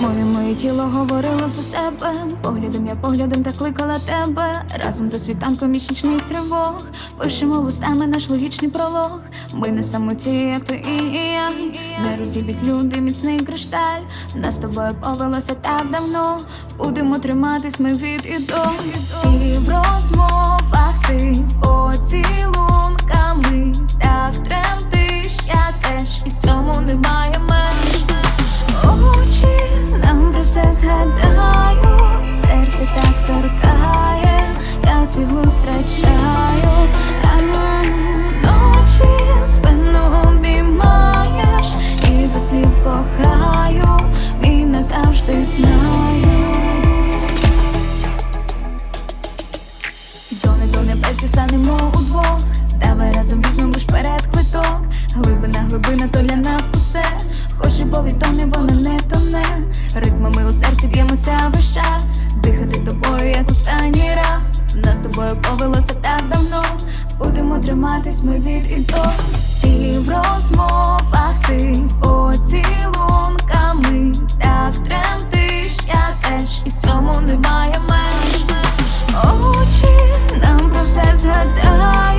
Моє моє тіло говорило за себе. Поглядом я поглядом та кликала тебе. Разом до світанку місячних тривог. Пишемо листами наш логічний пролог. Ми не самоті, як то і, і я. Не розіб'ють люди, міцний кришталь. Нас з тобою повелося так давно. Будемо триматись ми від і до. Всі в розмовах ти поцілунками. Так тремтиш, я теж, і цьому немає знаю. Зони до небесі станемо удвох. Давай разом візьмемо ж квиток. Глибина, глибина, то для нас пусте. Хоче, бо відтоне, вона не тоне Ритмами у б'ємося весь час. Дихати тобою, як останній раз. Нас тобою повелося так давно. Будемо триматись ми від і до. Всі в розмовах ти немає меж Очі нам про все згадають,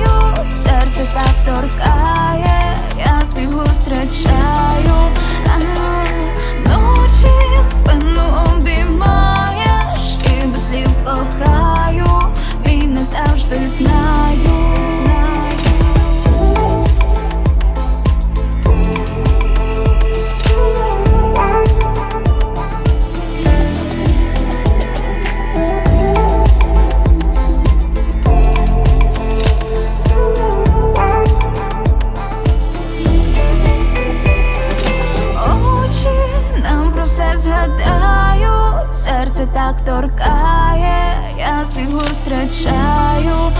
серце так торкає, я свій густ втрачаю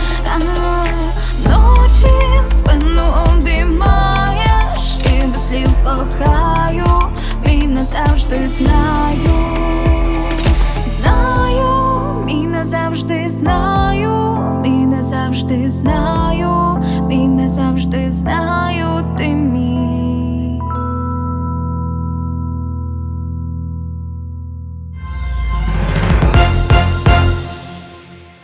ночі спину обіймаєш і без слів кохаю, мій назавжди знаю, знаю, мій назавжди знаю, мій назавжди знаю, мій назавжди знаю.